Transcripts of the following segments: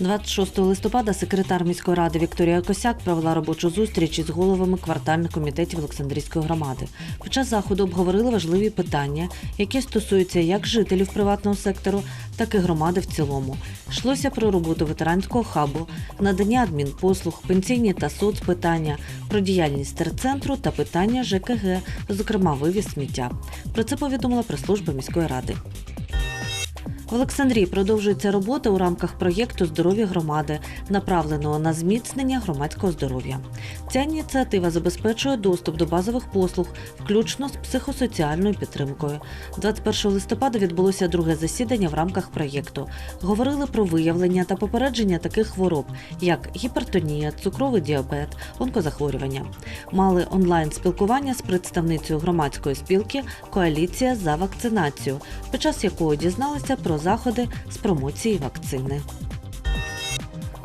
26 листопада секретар міської ради Вікторія Косяк провела робочу зустріч із головами квартальних комітетів Олександрійської громади. Під час заходу обговорили важливі питання, які стосуються як жителів приватного сектору, так і громади в цілому. Йшлося про роботу ветеранського хабу, надання адмінпослуг, пенсійні та соцпитання, про діяльність терцентру та питання ЖКГ, зокрема вивіз сміття. Про це повідомила прес-служба міської ради. В Олександрії продовжується робота у рамках проєкту Здоров'я громади, направленого на зміцнення громадського здоров'я. Ця ініціатива забезпечує доступ до базових послуг, включно з психосоціальною підтримкою. 21 листопада відбулося друге засідання в рамках проєкту. Говорили про виявлення та попередження таких хвороб, як гіпертонія, цукровий діабет, онкозахворювання. Мали онлайн спілкування з представницею громадської спілки Коаліція за вакцинацію, під час якого дізналися про заходи з промоції вакцини.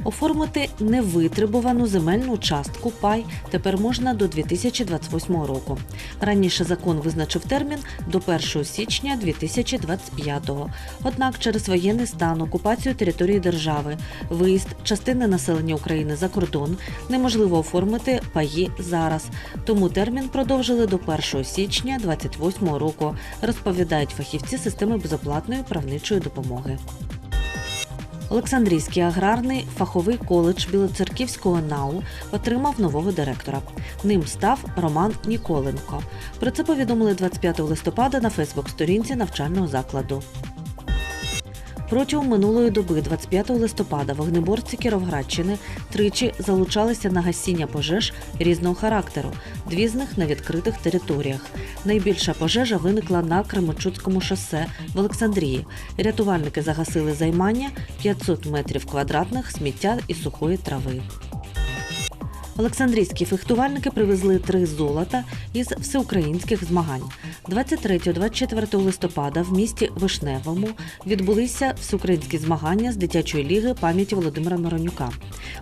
Оформити невитребувану земельну частку пай тепер можна до 2028 року. Раніше закон визначив термін до 1 січня 2025. Однак через воєнний стан, окупацію території держави, виїзд частини населення України за кордон неможливо оформити паї зараз. Тому термін продовжили до 1 січня 2028 року, розповідають фахівці системи безоплатної правничої допомоги. Олександрійський аграрний фаховий коледж Білоцерківського НАУ отримав нового директора. Ним став Роман Ніколенко. Про це повідомили 25 листопада на Фейсбук-сторінці навчального закладу. Протягом минулої доби, 25 листопада, вогнеборці Кіровградщини тричі залучалися на гасіння пожеж різного характеру, дві з них на відкритих територіях. Найбільша пожежа виникла на Кременчуцькому шосе в Олександрії. Рятувальники загасили займання 500 метрів квадратних сміття і сухої трави. Олександрійські фехтувальники привезли три золота із всеукраїнських змагань. 23-24 листопада в місті Вишневому відбулися всеукраїнські змагання з дитячої ліги пам'яті Володимира Миронюка.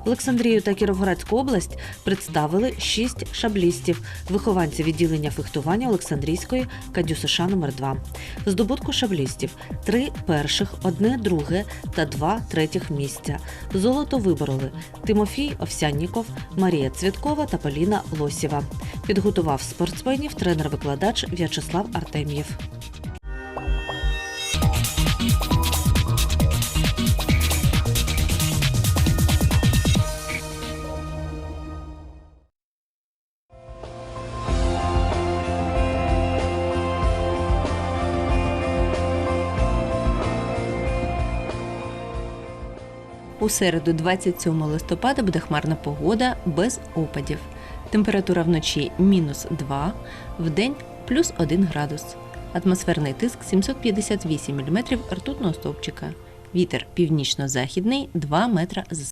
Олександрію та Кіровоградську область представили шість шаблістів, вихованці відділення фехтування Олександрійської Кадю США номер 2 Здобутку шаблістів три перших, одне друге та два третіх місця. Золото вибороли Тимофій Овсянніков, Марія Цвіткова та Поліна Лосєва. Підготував спортсменів тренер-викладач В'ячеслав Артем'єв. У середу, 27 листопада, буде хмарна погода без опадів. Температура вночі мінус 2, вдень плюс 1 градус. Атмосферний тиск 758 мм ртутного стовпчика. Вітер північно-західний 2 метра за